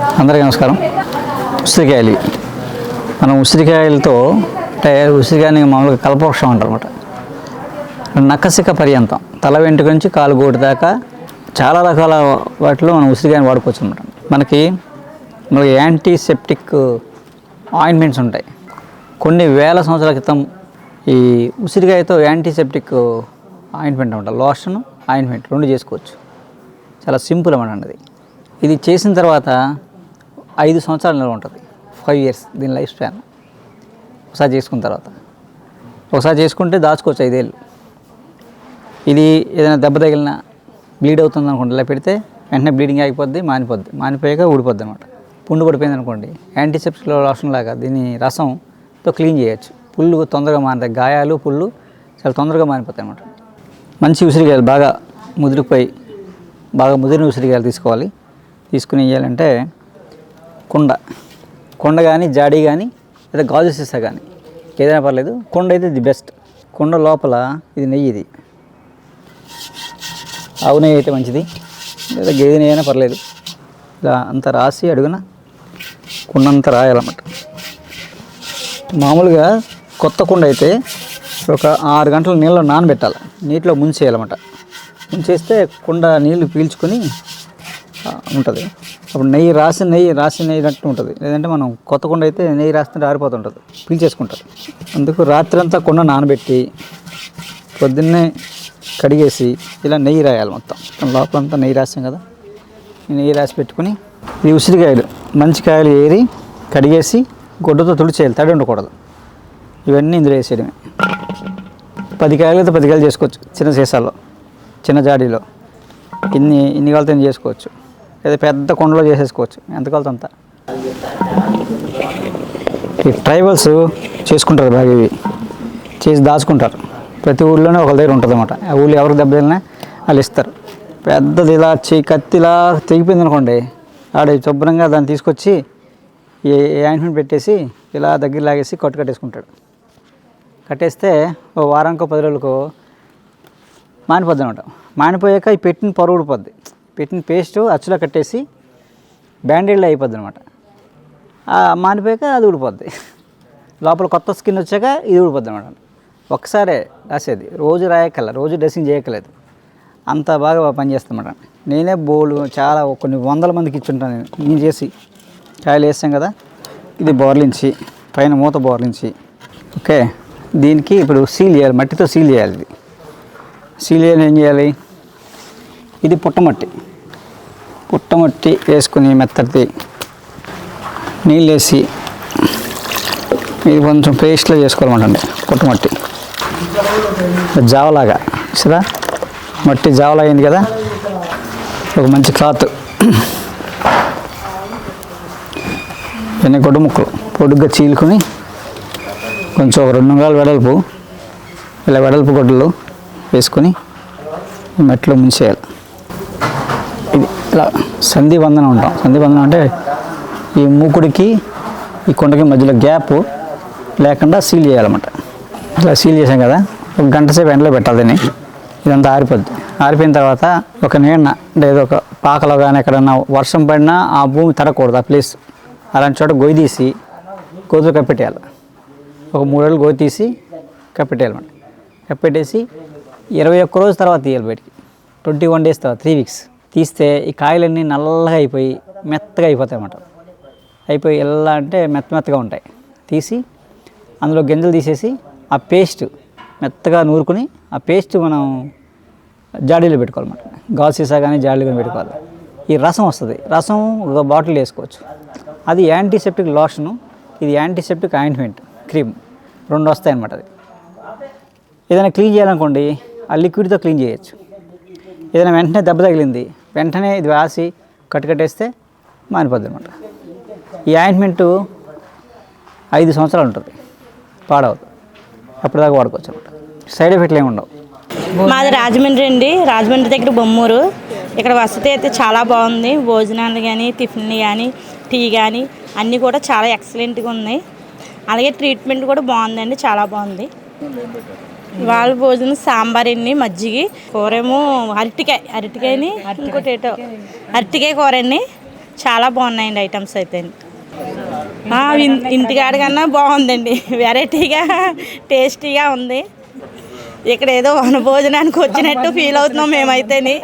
అందరికీ నమస్కారం. ఉసిరికాయలు. మనం ఉసిరికాయలతో అంటే ఉసిరికాయని మామూలుగా కల్పవృక్షం అంటారు అనమాట నక్కసిక పర్యంతం తల వెంట్రుక నుంచి కాలు గోటు దాకా చాలా రకాల వాటిలో మనం ఉసిరికాయని వాడుకోవచ్చు అనమాట మనకి మనకి యాంటీసెప్టిక్ ఆయింట్మెంట్స్ ఉంటాయి. కొన్ని వేల సంవత్సరాల క్రితం ఈ ఉసిరికాయతో యాంటీసెప్టిక్ ఆయింట్మెంట్ అనమాట లోషన్ ఆయింట్మెంట్ రెండు చేసుకోవచ్చు. చాలా సింపుల్ అనమాట అది ఇది చేసిన తర్వాత ఐదు సంవత్సరాల నిల్వ ఉంటుంది. ఫైవ్ ఇయర్స్ దీని లైఫ్ స్పాన్ ఒకసారి చేసుకున్న తర్వాత. ఒకసారి చేసుకుంటే దాచుకోవచ్చు ఐదేళ్ళు. ఇది ఏదైనా దెబ్బ తగిలిన బ్లీడ్ అవుతుంది అనుకోండి ఇలా పెడితే వెంటనే బ్లీడింగ్ ఆగిపోద్ది మానిపోద్ది. మానిపోయాక ఊడిపోద్ది అనమాట పుండు పడిపోయింది అనుకోండి. యాంటీసెప్టిక్లో లోషన్ లాగా దీని రసంతో క్లీన్ చేయొచ్చు. పుళ్ళు తొందరగా మానుతాయి గాయాలు పుళ్ళు చాలా తొందరగా మారిపోతాయి అనమాట మంచి ఉసిరికాయలు బాగా ముదిరిపోయి బాగా ముదిరిన ఉసిరికాయలు తీసుకోవాలి. తీసుకుని వేయాలంటే కుండ. కుండ కానీ జాడీ కానీ లేదా గాజు సీసా కానీ ఏదైనా పర్లేదు కుండ అయితే ది బెస్ట్. కుండ లోపల ఇది నెయ్యి ఇది. ఆవు నెయ్యి అయితే మంచిది. లేదా గేదె నెయ్యి అయినా పర్లేదు. ఇలా అంత రాసి అడుగున కుండ అంతా రాయాలన్నమాట. మామూలుగా కొత్త కుండ అయితే ఒక ఆరు గంటల నీళ్ళలో నానబెట్టాలి. నీటిలో ముంచేయాలన్నమాట. ముంచేస్తే కుండ నీళ్ళు పీల్చుకొని ఉంటుంది. అప్పుడు నెయ్యి రాసి నెయ్యి రాసి నెయ్యినట్టు ఉంటుంది. లేదంటే మనం కొత్త కొండ అయితే నెయ్యి రాస్తుంటే ఆరిపోతుంటుంది. పీల్చేసుకుంటుంది అందుకు రాత్రి అంతా కొండ నానబెట్టి పొద్దున్నే కడిగేసి ఇలా నెయ్యి రాయాలి మొత్తం. లోపలంతా నెయ్యి రాసాం కదా. నెయ్యి రాసి పెట్టుకుని ఈ ఉసిరికాయలు మంచి కాయలు ఏరి కడిగేసి గొడ్డతో తుడిచేయాలి. తడి ఉండకూడదు. ఇవన్నీ ఇందులో వేసేయడమే. పది కాయలు అయితే పది కాయలు చేసుకోవచ్చు. చిన్న సీసాలో చిన్న జాడీలో. ఇన్ని ఇన్ని కాలతో చేసుకోవచ్చు. లేదా పెద్ద కొండలో చేసేసుకోవచ్చు. ఎంత కాలతో అంత. ఈ ట్రైబల్స్ చేసుకుంటారు బాగా ఇవి. చేసి దాచుకుంటారు. ప్రతి ఊళ్ళోనే ఒక దగ్గర ఉంటుంది అనమాట ఆ ఊళ్ళో ఎవరికి దెబ్బ తగిలినా వాళ్ళు ఇస్తారు. పెద్దది ఇలా చే కత్తి ఇలా తెగిపోయింది అనుకోండి ఆడ శుభ్రంగా దాన్ని తీసుకొచ్చి ఏ ఆయింట్మెంట్ పెట్టేసి ఇలా దగ్గర లాగేసి కట్టు కట్టేసుకుంటాడు. కట్టేస్తే ఓ వారానికో పది రోజులకో మానిపోద్ది అనమాట మానిపోయాక ఈ పెట్టిన పొర ఊడిపోద్ది. పెట్టిన పేస్ట్ అచ్చులో కట్టేసి బ్యాండేడ్లో అయిపోద్ది అనమాట మానిపోయాక అది ఊడిపోద్ది. లోపల కొత్త స్కిన్ వచ్చాక ఇది ఊడిపోద్ది అనమాట ఒక్కసారే రాసేది. రోజు రాయక్కల రోజు డ్రెస్సింగ్ చేయక్కలేదు అంత బాగా పనిచేస్తామన్నమాట నేనే బోలు చాలా కొన్ని వందల మందికి ఇచ్చుంటాను నేను. నేను చేసి కాయలు వేస్తాం కదా ఇది బోర్లించి పైన మూత బోర్లించి ఓకే దీనికి ఇప్పుడు సీల్ చేయాలి మట్టితో సీల్ చేయాలి ఇది. సీల్ చేయాలి ఏం చేయాలి? ఇది పుట్టమట్టి. పుట్టమట్టి వేసుకుని మెత్తది నీళ్ళు వేసి ఇది కొంచెం పేస్ట్లో చేసుకోవాలన్నమాట పుట్టమట్టి. జావలాగా సరే మట్టి జావలా అయింది కదా? ఒక మంచి క్లాత్. ఎన్ని గొడ్డు ముక్కలు పొడుగ్గా చీలుకొని కొంచెం ఒక రెండు వందల వెడల్పు ఇలా వెడల్పు గొడ్డలు వేసుకొని మెట్లో ముంచేయాలి. ఇది ఇలా సంధి బంధనం ఉంటాం సంధి అంటే ఈ మూకుడికి ఈ కొండకి మధ్యలో గ్యాప్ లేకుండా సీల్ చేయాలన్నమాట. ఇలా సీల్ చేసాం కదా ఒక గంట సేపు ఎండలో పెట్టాలి దీన్ని. ఇదంతా ఆరిపోద్ది. ఆరిపోయిన తర్వాత ఒక నేను అంటే ఏదో ఒక పాకలో కానీ ఎక్కడన్నా వర్షం పడినా ఆ భూమి తడకూడదు ఆ ప్లేస్. అలాంటి చోట గొయ్యి తీసి గోతులు కప్పెట్టేయాలి. ఒక మూడేళ్ళు గోయి తీసి కప్పెట్టేయాలన్నమాట. కప్పెట్టేసి ఇరవై ఒక్క రోజు తర్వాత తీయాలి బయటికి. ట్వంటీ వన్ డేస్ తర్వాత త్రీ వీక్స్. తీస్తే ఈ కాయలన్నీ నల్లగా అయిపోయి మెత్తగా అయిపోతాయి అన్నమాట. అయిపోయి ఎలా అంటే మెత్త మెత్తగా ఉంటాయి. తీసి అందులో గింజలు తీసేసి ఆ పేస్ట్ మెత్తగా నూరుకుని ఆ పేస్ట్ మనం జాడీలో పెట్టుకోవాలన్నమాట. గాజు సీసా కానీ జాడీలో కానీ పెట్టుకోవాలి. ఈ రసం వస్తుంది. రసం ఒక బాటిల్ వేసుకోవచ్చు. అది యాంటీసెప్టిక్ లోషను ఇది యాంటీసెప్టిక్ ఆయింట్మెంట్ క్రీమ్ రెండు వస్తాయన్నమాట అది. ఏదైనా క్లీన్ చేయాలనుకోండి ఆ లిక్విడ్తో క్లీన్ చేయొచ్చు. ఏదైనా వెంటనే దెబ్బ తగిలింది వెంటనే ఇది రాసి కట్టుకట్టేస్తే మానిపోద్ది అనమాట ఈ ఆయింట్మెంటు ఐదు సంవత్సరాలు ఉంటుంది. పాడవద్దు అప్పటిదాకా వాడుకోవచ్చు అనమాట సైడ్ ఎఫెక్ట్లు ఏమి ఉండవు. మాది రాజమండ్రి అండి. రాజమండ్రి దగ్గర బొమ్మూరు. ఇక్కడ వసతి అయితే చాలా బాగుంది. భోజనాలు కానీ టిఫిన్లు కానీ టీ కానీ అన్నీ కూడా చాలా ఎక్సలెంట్గా ఉన్నాయి. అలాగే ట్రీట్మెంట్ కూడా బాగుందండి. చాలా బాగుంది. వాళ్ళ భోజనం సాంబార్ అండి మజ్జిగి కూరేమో అరటికాయ అరటికాయని ఇంకోటి ఏటో అరటికాయ కూర అండి చాలా బాగున్నాయండి ఐటమ్స్ అయితే. ఆ, ఇన్- ఇంటికాడ కన్నా బాగుందండి. వెరైటీగా టేస్టీగా ఉంది. ఇక్కడ ఏదో వన భోజనానికి వచ్చినట్టు ఫీల్ అవుతున్నాం మేమైతేని.